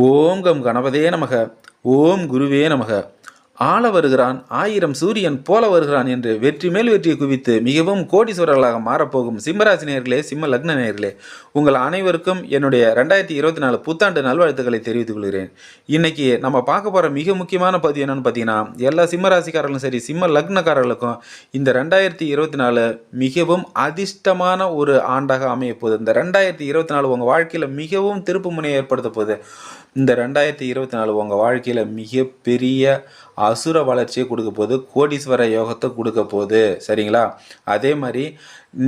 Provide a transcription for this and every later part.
ஓம் come கணபதே நமக. ஓம் குருவே நமக. ஆள வருகிறான் ஆயிரம் சூரியன் போல வருகிறான் என்று வெற்றி மேல் வெற்றியை குவித்து மிகவும் கோடீஸ்வரர்களாக மாறப்போகும் சிம்மராசி நேர்களே சிம்ம லக்ன நேர்களே உங்கள் அனைவருக்கும் என்னுடைய ரெண்டாயிரத்தி இருபத்தி நாலு புத்தாண்டு நல்வாழ்த்துக்களை தெரிவித்துக் கொள்கிறேன். இன்னைக்கு நம்ம பார்க்க போகிற மிக முக்கியமான பதிவு என்னன்னு பார்த்தீங்கன்னா எல்லா சிம்மராசிக்காரர்களும் சரி சிம்ம லக்னக்காரர்களுக்கும் இந்த ரெண்டாயிரத்தி இருபத்தி நாலு மிகவும் அதிர்ஷ்டமான ஒரு ஆண்டாக அமைய போகுது. இந்த ரெண்டாயிரத்தி இருபத்தி நாலு உங்கள் வாழ்க்கையில் மிகவும் திருப்பு முனையை ஏற்படுத்த போகுது. இந்த ரெண்டாயிரத்தி இருபத்தி நாலு உங்கள் வாழ்க்கையில் மிகப்பெரிய அசுர வளர்ச்சியை கொடுக்க போகுது கோடீஸ்வர யோகத்தை கொடுக்க போகுது. சரிங்களா? அதே மாதிரி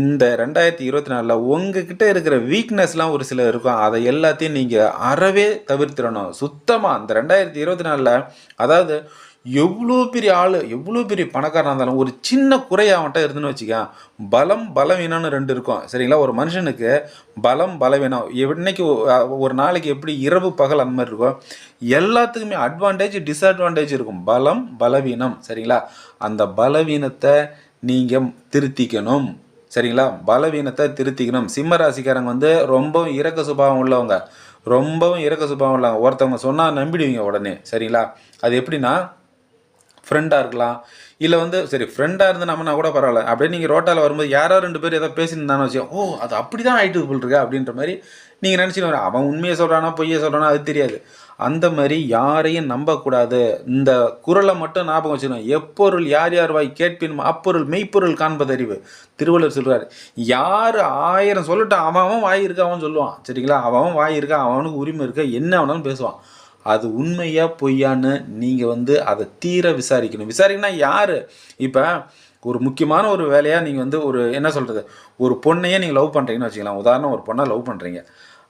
இந்த ரெண்டாயிரத்தி இருபத்தி நாலில் உங்ககிட்ட இருக்கிற வீக்னஸ்லாம் ஒரு சில இருக்கும். அதை எல்லாத்தையும் நீங்கள் அறவே தவிர்த்திடணும். சுத்தமாக இந்த ரெண்டாயிரத்தி இருபத்தி நாலில் அதாவது எவ்வளோ பெரிய ஆள் எவ்வளோ பெரிய பணக்காரனாக இருந்தாலும் ஒரு சின்ன குறை அவன்கிட்ட இருந்துன்னு வச்சுக்க. பலம் பலவீனம்னு ரெண்டு இருக்கும். சரிங்களா? ஒரு மனுஷனுக்கு பலம் பலவீனம். என்னைக்கு ஒரு நாளைக்கு எப்படி இரவு பகல் அந்த மாதிரி இருக்கும் எல்லாத்துக்குமே அட்வான்டேஜ் டிஸ்அட்வான்டேஜ் இருக்கும். பலம் பலவீனம். சரிங்களா? அந்த பலவீனத்தை நீங்கள் திருத்திக்கணும். சரிங்களா? பலவீனத்தை திருத்திக்கணும். சிம்ம ராசிக்காரங்க வந்து ரொம்பவும் இரக்க சுபாவம் உள்ளவங்க. ரொம்பவும் இரக்க சுபாவம் உள்ளவங்க. ஒருத்தவங்க சொன்னால் நம்பிடுவீங்க உடனே. சரிங்களா? அது எப்படின்னா ஃப்ரெண்டாக இருக்கலாம். இல்லை வந்து சரி ஃப்ரெண்டாக இருந்து நம்மனா கூட பரவாயில்ல. அப்படியே நீங்கள் ரோட்டால் வரும்போது யாரோ ரெண்டு பேர் ஏதோ பேசியிருந்தானு வச்சு ஓ அது அப்படி தான் ஆயிட்டு போல் இருக்கு? அப்படின்ற மாதிரி நீங்கள் நினச்சிட்டு அவன் உண்மையை சொல்கிறானா பொய்யை சொல்கிறானா அது தெரியாது. அந்த மாதிரி யாரையும் நம்பக்கூடாது. இந்த குரலை மட்டும் ஞாபகம் வச்சுக்கணும். எப்பொருள் யார் யார் வாய் கேட்பின் அப்பொருள் மெய்ப்பொருள் காண்பது அறிவு. திருவள்ளுவர் சொல்கிறார் யார் ஆயிரம் சொல்லட்டும் அவன் அவன் வாய் இருக்கா? அவன் சொல்லுவான். சரிங்களா? அவன் அவன் வாய் இருக்கா? அவனுக்கு உரிமை இருக்கா? என்ன வேணாலும் பேசுவான். அது உண்மையா பொய்யான்னு நீங்கள் வந்து அதை தீர விசாரிக்கணும். விசாரிக்கணும்னா யார்? இப்போ ஒரு முக்கியமான ஒரு வேலையாக நீங்கள் வந்து ஒரு என்ன சொல்கிறது ஒரு பொண்ணையே நீங்கள் லவ் பண்ணுறீங்கன்னு வச்சுக்கலாம் உதாரணம் ஒரு பொண்ணை லவ் பண்ணுறீங்க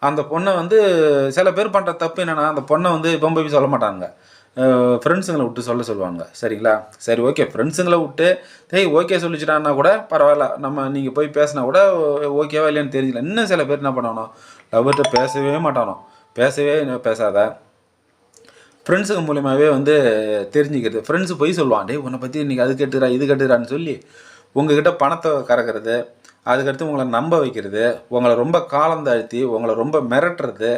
அந்த பொண்ணை வந்து சில பேர் பண்ணுற தப்பு என்னென்னா அந்த பொண்ணை வந்து இப்போ போய் சொல்ல மாட்டாங்க. ஃப்ரெண்ட்ஸுங்களை விட்டு சொல்ல சொல்லுவாங்க. சரிங்களா? சரி ஓகே ஃப்ரெண்ட்ஸுங்களை விட்டு டேய் ஓகே சொல்லிச்சிட்டான்னா கூட பரவாயில்ல. நம்ம நீங்கள் போய் பேசினா கூட ஓகேவா இல்லையான்னு தெரியல இன்னும் சில பேர் என்ன பண்ணணும் லவ்கிட்ட பேசவே மாட்டானோ? பேசவே பேசாத. ஃப்ரெண்ட்ஸுங்க மூலியமாகவே வந்து தெரிஞ்சுக்கிறது. ஃப்ரெண்ட்ஸு போய் சொல்லுவான் டே உன்னை பற்றி இன்றைக்கி அது கட்டுறா இது கட்டுறான்னு சொல்லி உங்ககிட்ட பணத்தை கறக்கிறது அதுக்கடுத்து உங்களை நம்ப வைக்கிறது உங்களை ரொம்ப காலம் தாழ்த்தி உங்களை ரொம்ப மிரட்டுறது.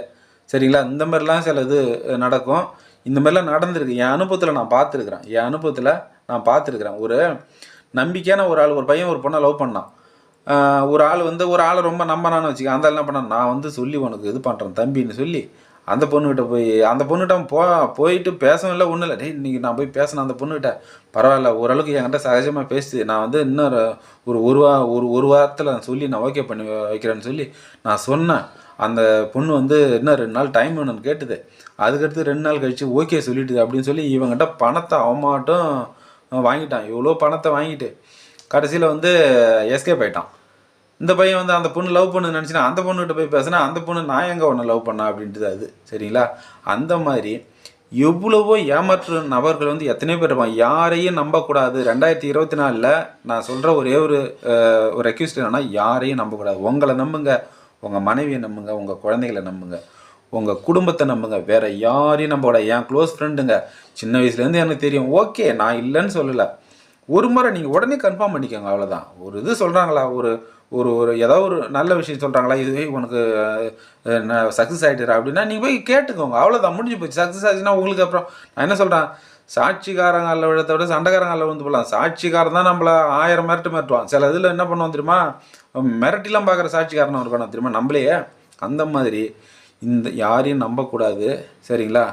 சரிங்களா? இந்த மாதிரிலாம் சில இது நடக்கும். இந்த மாதிரிலாம் நடந்திருக்கு. என் அனுபவத்தில் நான் பார்த்துருக்குறேன். என் அனுபவத்தில் நான் பார்த்துருக்குறேன். ஒரு நம்பிக்கையான ஒரு ஆள் ஒரு பையன் ஒரு பொண்ணை லவ் பண்ணான். ஒரு ஆள் வந்து ஒரு ஆளை ரொம்ப நம்பினான்னு வச்சுக்க அந்த ஆள் என்ன பண்ணான்? நான் வந்து சொல்லி உனக்கு இது பண்ணுறேன் தம்பின்னு சொல்லி அந்த பொண்ணுகிட்ட போய் அந்த பொண்ணுகிட்ட போ போயிட்டு பேசவும் இல்லை ஒன்றும் இல்லை. டேய் இன்றைக்கி நான் போய் பேசினேன் அந்த பொண்ணுகிட்ட. பரவாயில்ல ஓரளவுக்கு என்கிட்ட சகஜமாக பேசுது. நான் வந்து இன்னொரு ஒரு ஒரு வா ஒரு ஒரு வாரத்தில் நான் சொல்லி நான் ஓகே பண்ணி வைக்கிறேன்னு சொல்லி நான் சொன்னேன். அந்த பொண்ணு வந்து இன்னும் ரெண்டு நாள் டைம் வேணும்னு கேட்டுது. அதுக்கடுத்து ரெண்டு நாள் கழித்து ஓகே சொல்லிட்டுது அப்படின்னு சொல்லி இவங்ககிட்ட பணத்தை அவமாட்டம் வாங்கிட்டான். இவ்வளோ பணத்தை வாங்கிட்டு கடைசியில் வந்து எஸ்கேப் ஆயிட்டான். இந்த பையன் வந்து அந்த பொண்ணு லவ் பண்ணு நினச்சினா அந்த பொண்ணுகிட்ட போய் பேசினா அந்த பொண்ணு நான் எங்கே உன்னை லவ் பண்ணா அப்படின்ட்டு அது சரிங்களா? அந்த மாதிரி எவ்வளவோ ஏமாற்று நபர்கள் வந்து எத்தனையோ பேர் இருப்பான் யாரையும் நம்பக்கூடாது. ரெண்டாயிரத்தி இருபத்தி நாலில் நான் சொல்கிற ஒரே ஒரு ஒரு ரெக்யூஸ்ட் என்னன்னா யாரையும் நம்பக்கூடாது. உங்களை நம்புங்க. உங்கள் மனைவியை நம்புங்க. உங்கள் குழந்தைகளை நம்புங்க. உங்கள் குடும்பத்தை நம்புங்க. வேறு யாரையும் நம்பக்கூடாது. என் க்ளோஸ் ஃப்ரெண்டுங்க சின்ன வயசுலேருந்து எனக்கு தெரியும். ஓகே நான் இல்லைன்னு சொல்லலை. ஒரு முறை நீங்கள் உடனே கன்ஃபார்ம் பண்ணிக்கோங்க அவ்வளோதான் ஒரு இது சொல்கிறாங்களா ஒரு ஒரு ஒரு ஏதோ ஒரு நல்ல விஷயம் சொல்கிறாங்களா இதுவே உனக்கு சக்ஸஸ் ஆகிட்டுறா அப்படின்னா நீங்கள் போய் கேட்டுக்கோங்க. அவ்வளோதான் முடிஞ்சு போச்சு. சக்ஸஸ் ஆச்சுன்னா உங்களுக்கு அப்புறம் நான் என்ன சொல்கிறேன் சாட்சிக்காரங்க அல்ல விழத்தை விட சண்டைக்காரங்க அல்ல வந்து போகலாம் சாட்சிக்காரன் தான் நம்மள ஆயிரம் மிரட்டு மிரட்டுவான். சில இதில் என்ன பண்ணுவோம் தெரியுமா? மிரட்டிலாம் பார்க்குற சாட்சிக்காரன் இருக்கணும் தெரியுமா? நம்மளையே அந்த மாதிரி இந்த யாரையும் நம்பக்கூடாது. சரிங்களா?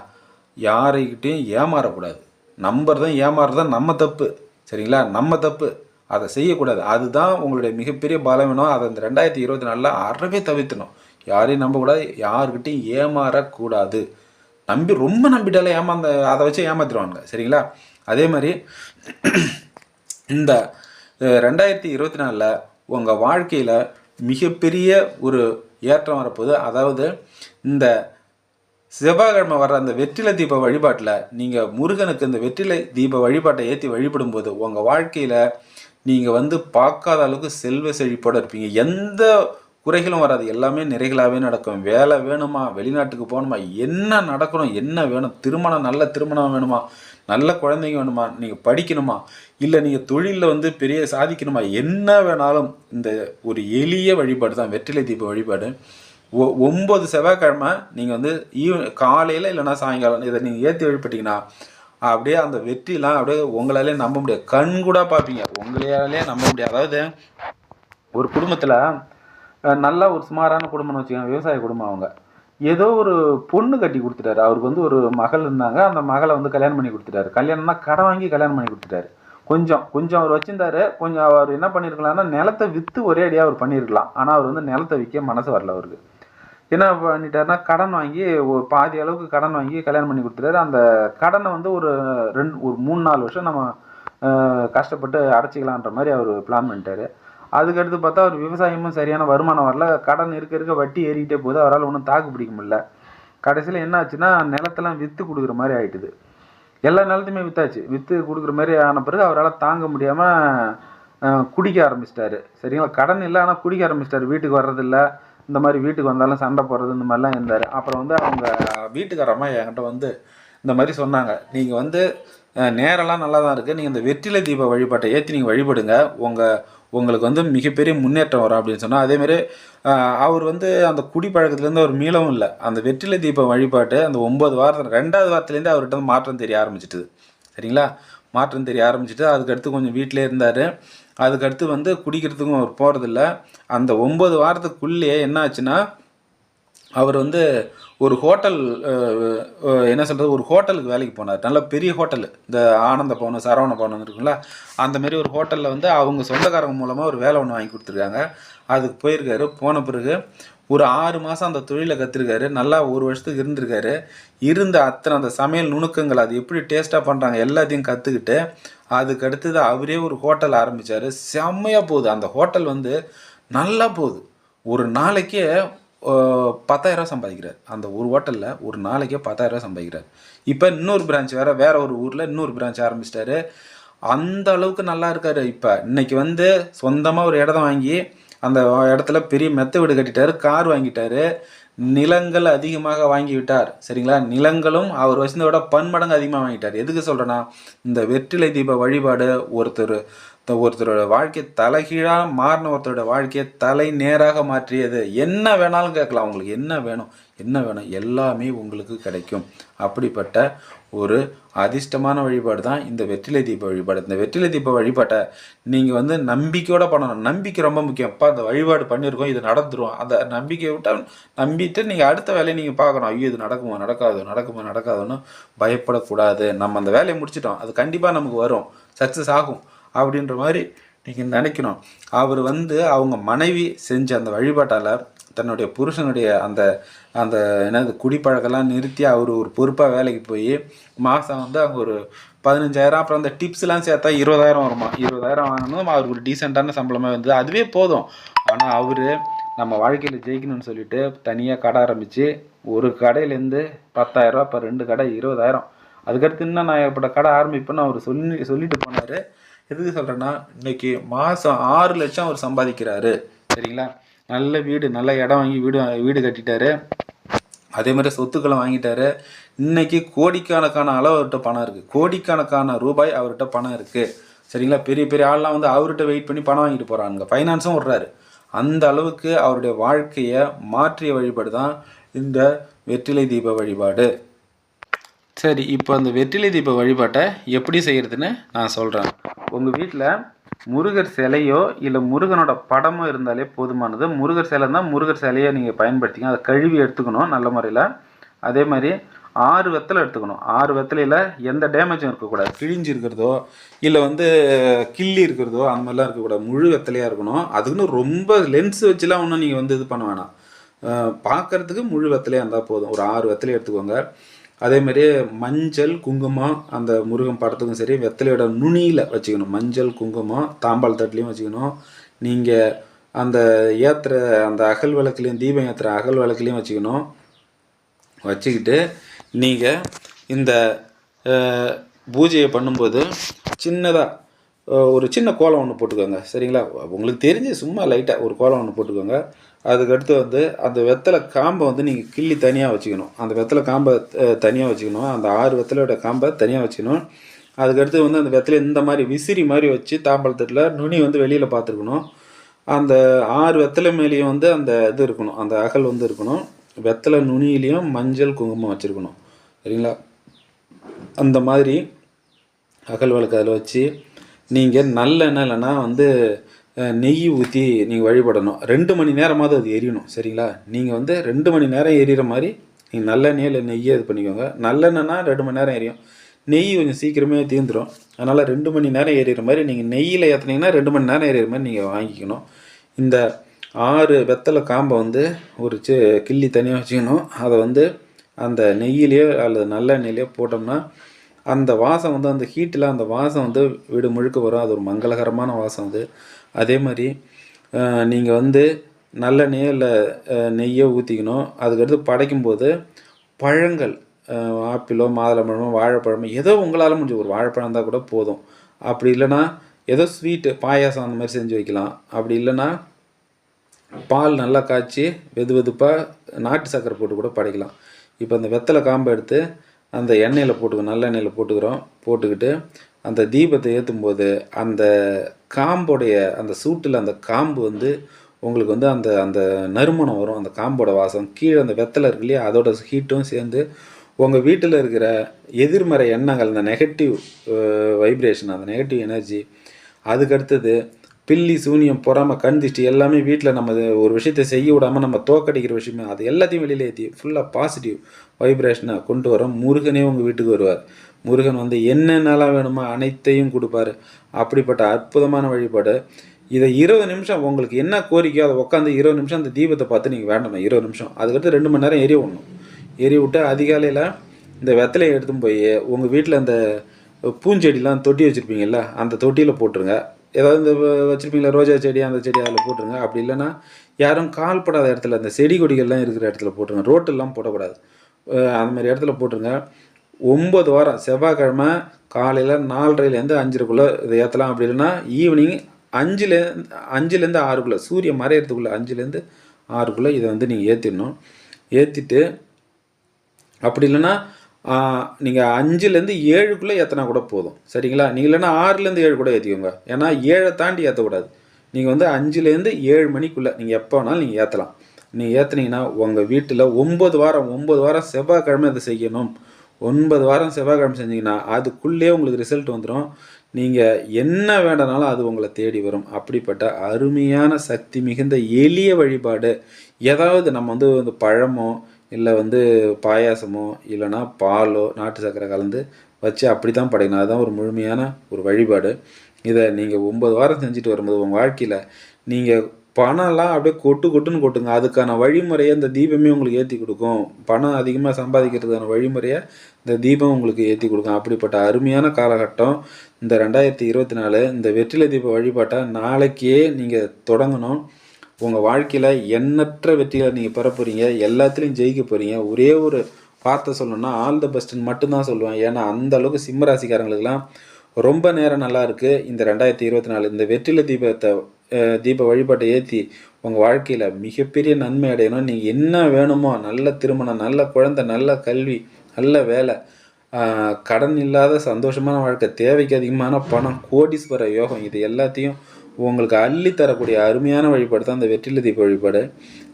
யாரைக்கிட்டையும் ஏமாறக்கூடாது. நம்புறதும் ஏமாறுறதும் தான் நம்ம தப்பு. சரிங்களா? நம்ம தப்பு. அதை செய்யக்கூடாது. அதுதான் உங்களுடைய மிகப்பெரிய பலவீனம் அதை இந்த ரெண்டாயிரத்தி இருபத்தி நாலில் அறவே தவிர்த்தணும். யாரையும் நம்பக்கூடாது. யாருக்கிட்டையும் ஏமாறக்கூடாது. நம்பி ரொம்ப நம்பிட்டாலே ஏமாந்த அதை வச்சு ஏமாத்திடுவாங்க சரிங்களா? அதே மாதிரி இந்த ரெண்டாயிரத்தி இருபத்தி நாலில் உங்கள் வாழ்க்கையில் மிகப்பெரிய ஒரு ஏற்றம் வரப்போகுது. அதாவது இந்த செவ்வாய்க்கிழமை வர்ற அந்த வெற்றிலை தீப வழிபாட்டில் நீங்கள் முருகனுக்கு இந்த வெற்றிலை தீப வழிபாட்டை ஏற்றி வழிபடும்போது உங்கள் வாழ்க்கையில் நீங்கள் வந்து பார்க்காத அளவுக்கு செல்வ செழிப்போடு இருப்பீங்க. எந்த குறைகளும் வராது. எல்லாமே நிறைகளாகவே நடக்கும். வேலை வேணுமா? வெளிநாட்டுக்கு போகணுமா? என்ன நடக்கணும்? என்ன வேணும்? திருமணம் நல்ல திருமணம் வேணுமா? நல்ல குழந்தைங்க வேணுமா? நீங்கள் படிக்கணுமா? இல்லை நீங்கள் தொழிலில் வந்து பெரிய சாதிக்கணுமா? என்ன வேணாலும் இந்த ஒரு எளிய வழிபாடு தான். வெற்றிலை தீப வழிபாடு. ஒ- ஒம்பது செவ்வாய்க்கிழமை நீங்கள் வந்து ஈவ் காலையில் இல்லைன்னா சாயங்காலம் இதை நீங்கள் ஏற்றி வழிபட்டீங்கன்னா அப்படியே அந்த வெற்றிலாம் அப்படியே உங்களாலே நம்ப முடியாது. கண் கூட பார்ப்பீங்க. உங்களாலே நம்ப முடியாது. அதாவது ஒரு குடும்பத்தில் நல்ல ஒரு சுமாரான குடும்பம்னு வச்சுக்கோங்க. விவசாய குடும்பம் அவங்க. ஏதோ ஒரு பொண்ணு கட்டி கொடுத்துட்டாரு. அவருக்கு வந்து ஒரு மகள் இருந்தாங்க. அந்த மகளை வந்து கல்யாணம் பண்ணி கொடுத்துட்டாரு. கல்யாணம்னா கடன் வாங்கி கல்யாணம் பண்ணி கொடுத்துட்டாரு. கொஞ்சம் கொஞ்சம் அவர் வச்சிருந்தாரு. கொஞ்சம் அவர் என்ன பண்ணியிருக்கலாம்னா நிலத்தை விற்று ஒரே அடியாக அவர் பண்ணியிருக்கலாம் ஆனால் அவர் வந்து நிலத்தை விற்க மனசு வரல அவருக்கு. என்ன பண்ணிட்டாருன்னா கடன் வாங்கி ஒரு பாதி அளவுக்கு கடன் வாங்கி கல்யாணம் பண்ணி கொடுத்துட்டாரு. அந்த கடனை வந்து ஒரு ரெண்டு ஒரு மூணு நாலு வருஷம் நம்ம கஷ்டப்பட்டு அடைச்சிக்கலான்ற மாதிரி அவர் பிளான் பண்ணிட்டாரு. அதுக்கடுத்து பார்த்தா அவர் விவசாயமும் சரியான வருமானம் வரல. கடன் இருக்க இருக்க வட்டி ஏறிக்கிட்டே போகுது. அவரால் ஒன்றும் தாக்கு பிடிக்க முடியல. கடைசியில் என்ன ஆச்சுன்னா நிலத்தெல்லாம் விற்று கொடுக்குற மாதிரி ஆயிட்டுது. எல்லா நிலத்தையுமே விற்றாச்சு விற்று கொடுக்குற மாதிரி ஆன பிறகு அவரால் தாங்க முடியாமல் குடிக்க ஆரம்பிச்சிட்டாரு. சரிங்களா? கடன் இல்லை ஆனால் குடிக்க ஆரம்பிச்சிட்டாரு. வீட்டுக்கு வர்றதில்லை. இந்த மாதிரி வீட்டுக்கு வந்தாலும் சண்டை போடுறது இந்த மாதிரிலாம் இருந்தார். அப்புறம் வந்து அவங்க வீட்டுக்காரம்மா என்கிட்ட வந்து இந்த மாதிரி சொன்னாங்க. நீங்கள் வந்து நேரெல்லாம் நல்லா தான் இருக்குது நீங்கள் இந்த வெற்றிலை தீப வழிபாட்டை ஏற்றி நீங்கள் வழிபடுங்க. உங்கள் உங்களுக்கு வந்து மிகப்பெரிய முன்னேற்றம் வரும் அப்படின்னு சொன்னால் அதேமாரி அவர் வந்து அந்த குடிப்பழக்கத்துலேருந்து அவர் மீளவும் இல்லை. அந்த வெற்றிலை தீபம் வழிபாட்டு அந்த ஒம்பது வாரத்தில் ரெண்டாவது வாரத்துலேருந்து அவர்கிட்ட வந்து மாற்றம் தெரிய ஆரம்பிச்சிட்டுது. சரிங்களா? மாற்றம் தெரிய ஆரம்பிச்சிட்டு அதுக்கடுத்து கொஞ்சம் வீட்டிலே இருந்தார். அதுக்கடுத்து வந்து குடிக்கிறதுக்கும் அவர் போகிறதில்ல அந்த ஒம்பது வாரத்துக்குள்ளேயே என்ன ஆச்சுன்னா அவர் வந்து ஒரு ஹோட்டல் என்ன சொல்கிறது ஒரு ஹோட்டலுக்கு வேலைக்கு போனார். நல்ல பெரிய ஹோட்டல். இந்த ஆனந்த பவன் சரவண பவன் இருக்குங்களா அந்தமாரி ஒரு ஹோட்டலில் வந்து அவங்க சொந்தக்காரங்க மூலமாக ஒரு வேலை ஒன்று வாங்கி கொடுத்துருக்காங்க. அதுக்கு போயிருக்காரு. போன பிறகு ஒரு ஆறு மாதம் அந்த தொழிலை கற்றுருக்காரு நல்லா ஒரு வருஷத்துக்கு இருந்திருக்காரு. இருந்த அத்தனை அந்த சமையல் நுணுக்கங்கள் அது எப்படி டேஸ்ட்டாக பண்ணுறாங்க எல்லாத்தையும் கற்றுக்கிட்டு அதுக்கு அடுத்தது அவரே ஒரு ஹோட்டல் ஆரம்பித்தார் செம்மையாக போகுது. அந்த ஹோட்டல் வந்து நல்லா போகுது. ஒரு நாளைக்கே பத்தாயிரரூவா சம்பாதிக்கிறார். அந்த ஒரு ஹோட்டலில் ஒரு நாளைக்கே பத்தாயிரரூவா சம்பாதிக்கிறார். இப்போ இன்னொரு பிரான்ச் வேறு வேற ஒரு ஊரில் இன்னொரு பிரான்ச் ஆரம்பிச்சிட்டாரு. அந்த அளவுக்கு நல்லா இருக்கார். இப்போ இன்றைக்கி வந்து சொந்தமாக ஒரு இடத்த வாங்கி அந்த இடத்துல பெரிய மெத்த வீடு கட்டிட்டாரு. கார் வாங்கிட்டாரு. நிலங்கள் அதிகமாக வாங்கி விட்டார் சரிங்களா? நிலங்களும் அவர் வசிந்ததோட பன்மடங்கு அதிகமாக வாங்கிட்டார். எதுக்கு சொல்கிறேன்னா இந்த வெற்றிலை தீப வழிபாடு ஒருத்தர் ஒருத்தரோட வாழ்க்கை தலைகீழாக மாறின ஒருத்தரோட வாழ்க்கையை தலை நேராக மாற்றியது. என்ன வேணாலும் கேட்கலாம். உங்களுக்கு என்ன வேணும்? என்ன வேணும்? எல்லாமே உங்களுக்கு கிடைக்கும். அப்படிப்பட்ட ஒரு அதிர்ஷ்டமான வழிபாடு தான் இந்த வெற்றிலை தீப வழிபாடு. இந்த வெற்றிலை தீப வழிபாட்டை நீங்கள் வந்து நம்பிக்கையோட பண்ணணும். நம்பிக்கை ரொம்ப முக்கியம். அப்பா அந்த வழிபாடு பண்ணியிருக்கோம். இது நடந்துடும் அந்த நம்பிக்கையை விட்டால் நம்பிட்டு நீங்கள் அடுத்த வேலையை நீங்கள் பார்க்கணும். ஐயோ இது நடக்குமா? நடக்காது? நடக்குமா? நடக்காதுன்னு பயப்படக்கூடாது. நம்ம அந்த வேலையை முடிச்சிட்டோம். அது கண்டிப்பாக நமக்கு வரும். சக்ஸஸ் ஆகும். அப்படின்ற மாதிரி நீங்கள் நினைக்கணும். அவர் வந்து அவங்க மனைவி செஞ்ச அந்த வழிபாட்டால் தன்னுடைய புருஷனுடைய அந்த அந்த என்னது குடிப்பழக்கெல்லாம் நிறுத்தி அவர் ஒரு பொறுப்பாக வேலைக்கு போய் மாதம் வந்து அவங்க ஒரு பதினஞ்சாயிரம் அப்புறம் அந்த டிப்ஸ்லாம் சேர்த்தா இருபதாயிரம் வருமா? இருபதாயிரம் வாங்கணும் அவருக்கு ஒரு டீசெண்டான சம்பளமாக வந்து அதுவே போதும். ஆனால் அவர் நம்ம வாழ்க்கையில் ஜெயிக்கணும்னு சொல்லிட்டு தனியாக கடை ஆரம்பித்து ஒரு கடையிலேருந்து பத்தாயிரரூபா இப்போ ரெண்டு கடை இருபதாயிரம். அதுக்கடுத்து இன்னும் நான் ஏகப்பட்ட கடை ஆரம்பிப்பேன்னு அவர் சொல்லி சொல்லிட்டு போனார். எதுக்கு சொல்கிறேன்னா இன்றைக்கி மாதம் ஆறு லட்சம் அவர் சம்பாதிக்கிறாரு. சரிங்களா? நல்ல வீடு நல்ல இடம் வாங்கி வீடு வீடு கட்டிட்டாரு. அதே மாதிரி சொத்துக்களை வாங்கிட்டாரு. இன்னைக்கு கோடிக்கணக்கான அளவு அவர்கிட்ட பணம் இருக்குது கோடிக்கணக்கான ரூபாய் அவர்கிட்ட பணம் இருக்குது சரிங்களா? பெரிய பெரிய ஆள்லாம் வந்து அவர்கிட்ட வெயிட் பண்ணி பணம் வாங்கிட்டு போகிறாங்க ஃபைனான்ஸும் விட்றாரு. அந்த அளவுக்கு அவருடைய வாழ்க்கையை மாற்றிய வழிபாடு தான் இந்த வெற்றிலை தீப வழிபாடு. சரி இப்போ அந்த வெற்றிலை தீப வழிபாட்டை எப்படி செய்கிறதுன்னு நான் சொல்கிறேன் உங்கள் வீட்டில் முருகர் சிலையோ இல்லை முருகனோட படமோ இருந்தாலே போதுமானது. முருகர் சிலை தான் முருகர் சிலையை நீங்கள் பயன்படுத்திங்க அதை கழுவி எடுத்துக்கணும் நல்ல முறையில். அதே மாதிரி ஆறு வெத்தலை எடுத்துக்கணும். ஆறு வெத்தலையில் எந்த டேமேஜும் இருக்கக்கூடாது. கிழிஞ்சு இருக்கிறதோ இல்லை வந்து கிள்ளி இருக்கிறதோ அந்த மாதிரிலாம் இருக்கக்கூடாது. முழு வெத்தலையாக இருக்கணும். அதுக்குன்னு ரொம்ப லென்ஸ் வச்சுலாம் ஒன்றும் நீங்கள் வந்து இது பண்ண வேணாம். பார்க்குறதுக்கு பார்க்கறதுக்கு முழு வெத்தலையாக இருந்தால் போதும். ஒரு ஆறு வெத்தலையை எடுத்துக்கோங்க. அதே மாதிரியே மஞ்சள் குங்குமம் அந்த முருகன் படத்துக்கும் சரி வெத்தலையோட நுனியில் வச்சுக்கணும். மஞ்சள் குங்குமம் தாம்பாள் தட்டுலையும் வச்சுக்கணும். நீங்கள் அந்த ஏற்றுற அந்த அகல் விளக்குலையும் தீபம் ஏற்றுற அகல் விளக்குலையும் வச்சுக்கணும். வச்சுக்கிட்டு நீங்கள் இந்த பூஜையை பண்ணும்போது சின்னதாக ஒரு சின்ன கோலம் ஒன்று போட்டுக்கோங்க. சரிங்களா? உங்களுக்கு தெரிஞ்சு சும்மா லைட்டாக ஒரு கோலம் ஒன்று போட்டுக்கோங்க. அதுக்கடுத்து வந்து அந்த வெத்தலை காம்பை வந்து நீங்கள் கிள்ளி தனியாக வச்சுக்கணும். அந்த வெத்தலை காம்பை தனியாக வச்சுக்கணும். அந்த ஆறு வெத்தலையோட காம்பை தனியாக வச்சுக்கணும். அதுக்கடுத்து வந்து அந்த வெத்தலை இந்த மாதிரி விசிறி மாதிரி வச்சு தாம்பழத்தட்டில் நுனி வந்து வெளியில் பார்த்துருக்கணும் அந்த ஆறு வெத்தலை மேலேயும் வந்து அந்த இது இருக்கணும். அந்த அகல் வந்து இருக்கணும். வெத்தலை நுனியிலையும் மஞ்சள் குங்குமம் வச்சுருக்கணும். சரிங்களா? அந்த மாதிரி அகல் விளக்கு அதில் வச்சு நீங்கள் நல்லெண்ணெய் இல்லைன்னா வந்து நெய் ஊற்றி நீங்கள் வழிபடணும். ரெண்டு மணி நேரமாவது அது எரியணும் சரிங்களா? நீங்கள் வந்து ரெண்டு மணி நேரம் எரியிற மாதிரி நீங்கள் நல்லெண்ணெய் இல்லை நெய்யை இது பண்ணிக்கோங்க. நல்லெண்ணெய்னா ரெண்டு மணி நேரம் எரியும். நெய் கொஞ்சம் சீக்கிரமே தீர்ந்துடும் அதனால் ரெண்டு மணி நேரம் எரியிற மாதிரி நீங்கள் நெய்யில் ஏற்றுனீங்கன்னா ரெண்டு மணி நேரம் எரியிற மாதிரி நீங்கள் வாங்கிக்கணும். இந்த ஆறு வெத்தலை காம்பை வந்து ஒரு சி கிள்ளி தனியாக வச்சுக்கணும். அதை வந்து அந்த நெய்யிலேயோ அல்லது நல்லெண்ணெயிலையோ போட்டோம்னா அந்த வாசம் வந்து அந்த ஹீட்டில் அந்த வாசம் வந்து வீடு முழுக்க வரும். அது ஒரு மங்களகரமான வாசம் அது. அதே மாதிரி நீங்கள் வந்து நல்லெண்ணெயோ இல்லை நெய்யோ ஊற்றிக்கணும் அதுக்கடுத்து படைக்கும்போது பழங்கள் ஆப்பிளோ மாதுளம்பழமோ வாழைப்பழமோ ஏதோ உங்களால் முடிஞ்ச ஒரு வாழைப்பழம் இருந்தால் கூட போதும். அப்படி இல்லைன்னா ஏதோ ஸ்வீட்டு பாயாசம் அந்த மாதிரி செஞ்சு வைக்கலாம். அப்படி இல்லைன்னா பால் நல்லா காய்ச்சி வெது வெதுப்பாக நாட்டு சக்கரை போட்டு கூட படைக்கலாம். இப்போ அந்த வெத்தலை காம்பை எடுத்து அந்த எண்ணெயில் போட்டுக்கோ நல்லெண்ணெயில் போட்டுக்கிறோம். போட்டுக்கிட்டு அந்த தீபத்தை ஏற்றும் போது அந்த காம்போடைய அந்த சூட்டில் அந்த காம்பு வந்து உங்களுக்கு வந்து அந்த அந்த நறுமணம் வரும். அந்த காம்போட வாசம் கீழே அந்த வெத்தலை இருக்கு இல்லையா? அதோட ஹீட்டும் சேர்ந்து உங்கள் வீட்டில் இருக்கிற எதிர்மறை எண்ணங்கள் அந்த நெகட்டிவ் வைப்ரேஷன் அந்த நெகட்டிவ் எனர்ஜி அதுக்கடுத்தது பில்லி சூனியம் பொறாமல் கண்திஷ்டி எல்லாமே வீட்டில் நம்ம ஒரு விஷயத்தை செய்ய விடாமல் நம்ம தோக்கடிக்கிற விஷயமே அது எல்லாத்தையும் வெளியில் ஏற்றி ஃபுல்லாக பாசிட்டிவ் வைப்ரேஷனாக கொண்டு வரோம் முருகனே உங்கள் வீட்டுக்கு வருவார். முருகன் வந்து என்னென்னலாம் வேணுமோ அனைத்தையும் கொடுப்பாரு. அப்படிப்பட்ட அற்புதமான வழிபாடு. இதை இருபது நிமிஷம் உங்களுக்கு என்ன கோரிக்கையோ அதை உட்காந்து இருபது நிமிஷம் அந்த தீபத்தை பார்த்து நீங்கள் வேண்டணும் இருபது நிமிஷம். அதுக்கடுத்து ரெண்டு மணி நேரம் எரிய விடணும். எரிய விட்டு அதிகாலையில் இந்த வெத்தலையை எடுத்துன்னு போய் உங்கள் வீட்டில் அந்த பூஞ்செடிலாம் தொட்டி வச்சுருப்பீங்கல்ல அந்த தொட்டியில் போட்டுருங்க. ஏதாவது இந்த வச்சுருப்பீங்களா வச்சிருப்பீங்களா ரோஜா செடி அந்த செடி அதில் போட்டுருங்க. அப்படி இல்லைன்னா யாரும் கால் படாத இடத்துல அந்த செடி கொடிகள்லாம் இருக்கிற இடத்துல போட்டுருங்க. ரோட்டெல்லாம் போடக்கூடாது. அந்த மாதிரி இடத்துல போட்டுருங்க. ஒம்பது வாரம் செவ்வாய்க்கிழமை காலையில் நாலரைலேருந்து அஞ்சரைக்குள்ளே இதை ஏற்றலாம் அப்படி இல்லைன்னா ஈவினிங் அஞ்சுலேருந்து அஞ்சுலேருந்து ஆறுக்குள்ளே சூரியன் மறையறதுக்குள்ளே அஞ்சுலேருந்து ஆறுக்குள்ளே இதை வந்து நீங்கள் ஏற்றிடணும் ஏற்றிட்டு அப்படி இல்லைன்னா நீங்கள் அஞ்சுலேருந்து ஏழுக்குள்ளே ஏற்றினா கூட போதும். சரிங்களா? நீங்கள் இல்லைன்னா ஆறுலேருந்து ஏழு கூட ஏற்றிக்கோங்க ஏன்னா ஏழை தாண்டி ஏற்றக்கூடாது நீங்கள் வந்து அஞ்சுலேருந்து ஏழு மணிக்குள்ளே நீங்கள் எப்போ வேணாலும் நீங்கள் ஏற்றலாம் நீங்கள் ஏற்றுனீங்கன்னா உங்கள் வீட்டில் ஒம்பது வாரம் ஒம்பது வாரம் செவ்வாய்க்கிழமை அதை செய்யணும். ஒன்பது வாரம் செவ்வாய்க்கிழமை செஞ்சீங்கன்னா அதுக்குள்ளேயே உங்களுக்கு ரிசல்ட் வந்துடும் நீங்கள் என்ன வேண்டனாலும் அது உங்களை தேடி வரும். அப்படிப்பட்ட அருமையான சக்தி மிகுந்த எளிய வழிபாடு. ஏதாவது நம்ம வந்து இந்த பழமோ இல்லை வந்து பாயாசமோ இல்லைன்னா பாலோ நாட்டு சர்க்கரை கலந்து வச்சு அப்படி தான் படைக்கணும். அதுதான் ஒரு முழுமையான ஒரு வழிபாடு. இதை நீங்கள் ஒன்பது வாரம் செஞ்சுட்டு வரும்போது உங்கள் வாழ்க்கையில் நீங்கள் பணம்லாம் அப்படியே கொட்டு கொட்டுன்னு கொட்டுங்க. அதுக்கான வழிமுறையை இந்த தீபமே உங்களுக்கு ஏற்றி கொடுக்கும். பணம் அதிகமாக சம்பாதிக்கிறதுக்கான வழிமுறையை இந்த தீபம் உங்களுக்கு ஏற்றி கொடுக்கும். அப்படிப்பட்ட அருமையான காலகட்டம். இந்த ரெண்டாயிரத்தி இருபத்தி நாலு இந்த வெற்றிலை தீப வழிபாட்டை நாளைக்கே நீங்கள் தொடங்கணும். உங்கள் வாழ்க்கையில் எண்ணற்ற வெற்றிகளை நீங்கள் பெற போகிறீங்க எல்லாத்துலேயும் ஜெயிக்க போகிறீங்க ஒரே ஒரு வார்த்தை சொல்லணும்னா ஆல் த பெஸ்ட்னு மட்டும்தான் சொல்லுவேன். ஏன்னா அந்த அளவுக்கு சிம்ம ராசிக்காரங்களுக்கெல்லாம் ரொம்ப நேரம் நல்லா இருக்குது இந்த ரெண்டாயிரத்தி இருபத்தி நாலு இந்த வெற்றில தீபத்தை தீப வழிபாட்டை ஏற்றி உங்கள் வாழ்க்கையில் மிகப்பெரிய நன்மை அடையணும் நீங்கள் என்ன வேணுமோ நல்ல திருமணம் நல்ல குழந்தை நல்ல கல்வி நல்ல வேலை கடன் இல்லாத சந்தோஷமான வாழ்க்கை தேவைக்கு அதிகமான பணம் கோடீஸ்வர யோகம் இது எல்லாத்தையும் உங்களுக்கு அள்ளி தரக்கூடிய அருமையான வழிபாடு தான் இந்த வெற்றில தீப வழிபாடு.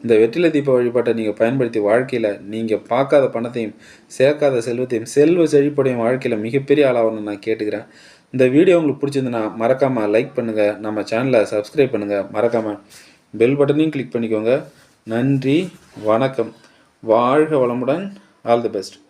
இந்த வெற்றில தீப வழிபாட்டை நீங்கள் பயன்படுத்தி வாழ்க்கையில் நீங்கள் பார்க்காத பணத்தையும் சேர்க்காத செல்வத்தையும் செல்வ செழிப்படையும் வாழ்க்கையில் மிகப்பெரிய ஆளாகணும்னு நான் கேட்டுக்கிறேன். இந்த வீடியோ உங்களுக்கு பிடிச்சிருந்துன்னா மறக்காமல் லைக் பண்ணுங்கள் நம்ம சேனலை சப்ஸ்கிரைப் பண்ணுங்கள் மறக்காமல் பெல் பட்டனையும் கிளிக் பண்ணிக்கோங்க. நன்றி வணக்கம். வாழ்க வளமுடன். All the best